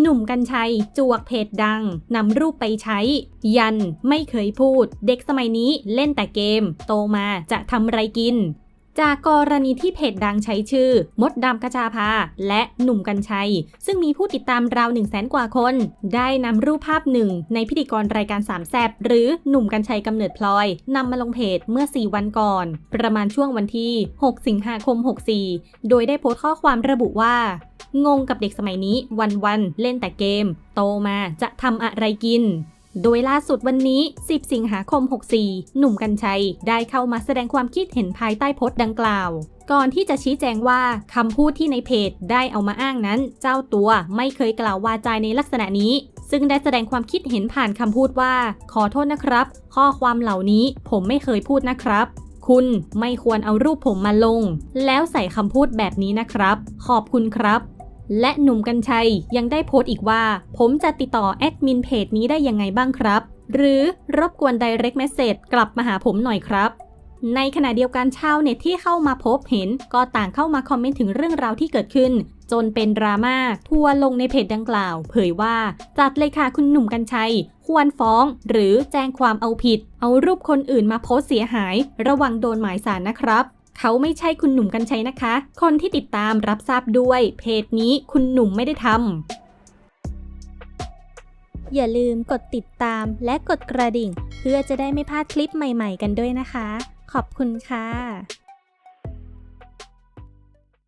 หนุ่มกัญชัย จวกเพจดังนำรูปไปใช้ ยันไม่เคยพูด เด็กสมัยนี้เล่นแต่เกม โตมาจะทำไรกิน จากกรณีที่เพจดังใช้ชื่อ มดดำกระชาภาและหนุ่มกัญชัย ซึ่งมีผู้ติดตามราว1 0 0 0 0แสนกว่าคน ได้นำรูปภาพหนึ่ง ในพิธีกรรายการสามแซบหรือหนุ่มกัญชัยกำเนิดพลอยนำมาลงเพจเมื่อ 4 วันก่อน ประมาณช่วงวันที่ 6 สิงหาคม 64 โดยได้โพสต์ข้อความระบุว่า งงกับเด็กสมัยนี้วันๆเล่นแต่เกม โตมาจะทำอะไรกินโดยล่าสุดวันนี้ 10 สิงหาคม 64 หนุ่มกัญชัย ได้เข้ามาแสดงความคิดเห็นภายใต้โพสต์ดังกล่าว ก่อนที่จะชี้แจงว่าคำพูดที่ในเพจได้เอามาอ้างนั้น เจ้าตัวไม่เคยกล่าววาจาในลักษณะนี้ ซึ่งได้แสดงความคิดเห็นผ่านคำพูดว่า ขอโทษนะครับ ข้อความเหล่านี้ผมไม่เคยพูดนะครับ คุณไม่ควรเอารูปผมมาลง แล้วใส่คำพูดแบบนี้นะครับ ขอบคุณครับ และหนุ่มกัญชัยยังได้โพสต์อีกว่า ผมจะติดต่อแอดมินเพจนี้ได้ยังไงบ้างครับ หรือรบกวน direct message กลับมาหาผมหน่อยครับ ในขณะเดียวกันชาวเน็ตที่เข้ามาพบเห็น ก็ต่างเข้ามาคอมเมนต์ถึงเรื่องราวที่เกิดขึ้น จนเป็นดราม่าทัวลงในเพจดังกล่าว เผยว่า จัดเลยค่ะคุณหนุ่มกัญชัย ควรฟ้อง หรือแจ้งความเอาผิด เอารูปคนอื่นมาโพสต์เสียหาย ระวังโดนหมายสารนะครับ เขาไม่ใช่คุณหนุ่มกัญชัยนะคะ คนที่ติดตามรับทราบด้วย เพจนี้คุณหนุ่มไม่ได้ทำ อย่าลืมกดติดตามและกดกระดิ่ง เพื่อจะได้ไม่พลาดคลิปใหม่ๆ กันด้วยนะคะ ขอบคุณค่ะ